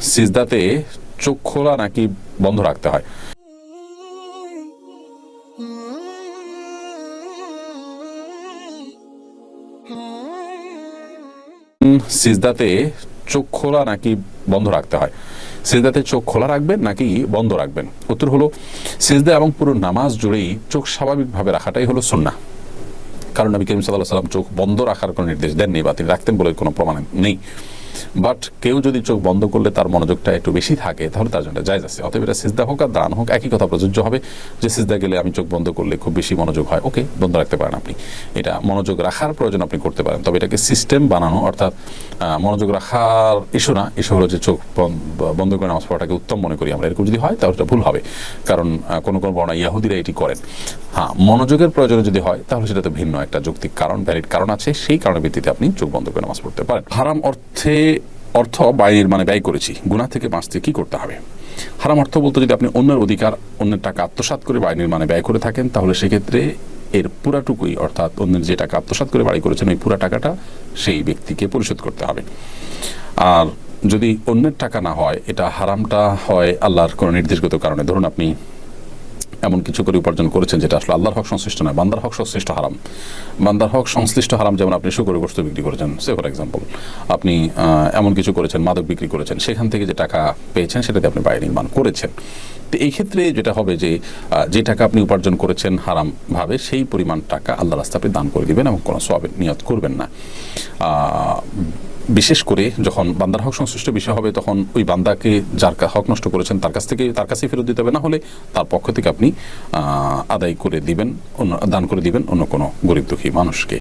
সিজদাতে চোখ খোলা নাকি বন্ধ রাখতে হয়? সিজদাতে চোখ খোলা নাকি বন্ধ রাখতে হয়? সিজদাতে চোখ খোলা রাখবেন নাকি বন্ধ রাখবেন? উত্তর হলো, সিজদা এবং পুরো নামাজ জুড়েই চোখ স্বাভাবিকভাবে রাখাটাই হলো সুন্নাহ। কারণ নবী করিম সাল্লাহ সাল্লাম চোখ বন্ধ রাখার কোনো নির্দেশ দেননি বা তিনি রাখতেন বলে কোনো প্রমাণ নেই। বাট কেউ যদি চোখ বন্ধ করলে তার মনোযোগটা একটু বেশি থাকে, তাহলে তার জন্য জায়জ আছে। অতএব এটা সিজদা হোক আর দাঁড়ান হোক, একই কথা প্রযোজ্য হবে যে সিজদা গেলে আমি চোখ বন্ধ করলে খুব বেশি মনোযোগ হয়। ওকে বন্ধ রাখতে পারেন আপনি। এটা মনোযোগ রাখার প্রয়োজন আপনি করতে পারেন। তবে এটাকে সিস্টেম বানানো, অর্থাৎ মনোযোগ রাখার ইস্যু না। ইস্যু হলো যে চোখ বন- বন্ধ করে নামাজ পড়াটাকে উত্তম মনে করি আমরা। এরকম যদি হয়, তাহলে ভুল হবে। কারণ কোনো কোনো বর্ণা ইয়াহুদিরা এটি করেন। হ্যাঁ মনোযোগের প্রয়োজনে যদি হয়, তাহলে সেটা তো ভিন্ন একটা যৌক্তিক কারণ ভ্যালিড কারণ আছে। সেই কারণের ভিত্তিতে আপনি চোখ বন্ধ করে নামাজ পড়তে পারেন। হারাম অর্থে অর্থ বাইরের মানে ব্যয় করেছি। গুণা থেকে বাঁচতে কি করতে হবে? হারাম অর্থ বলতে যদি আপনি অন্যের অধিকার, অন্যের টাকা আত্মসাৎ করে বাইরের মানে ব্যয় করে থাকেন, তাহলে সেক্ষেত্রে এর পুরাটুকুই, অর্থাৎ অন্যের যে টাকা আত্মসাৎ করে বাড়ি করেছেন, ওই পুরা টাকাটা সেই ব্যক্তিকে পরিশোধ করতে হবে। আর যদি অন্যের টাকা না হয়, এটা হারামটা হয় আল্লাহর কোনো নির্দেশগত কারণে। ধরুন আপনি এমন কিছু করে উপার্জন করেছেন যেটা আসলে আল্লাহর হক সংশ্লিষ্ট নয়, বান্দার হক সংশ্লিষ্ট হারাম। বান্দার হক সংশ্লিষ্ট হারাম যেমন আপনি শুকরের গোস্ত বিক্রি করেছেন, সে ফর এক্সাম্পল আপনি এমন কিছু করেছেন, মাদক বিক্রি করেছেন, সেখান থেকে যে টাকা পেয়েছেন সেটাতে আপনি বাড়ি নির্মাণ করেছেন। তো এই ক্ষেত্রে যেটা হবে যে যে টাকা আপনি উপার্জন করেছেন হারামভাবে সেই পরিমাণ টাকা আল্লাহ রাস্তা আপনি দান করে দিবেন এবং কোনো সবের নিয়ত করবেন না। বিশেষ করে যখন বান্দার হক সংশ্লিষ্ট বিষয় হবে, তখন ওই বান্দাকে যার হক নষ্ট করেছেন, তার কাছ থেকে তার কাছে ফেরত দিতে হবে। না হলে তার পক্ষ থেকে আপনি আদায় করে দিবেন দান করে দিবেন অন্য কোনো গরিব দুঃখী মানুষকে।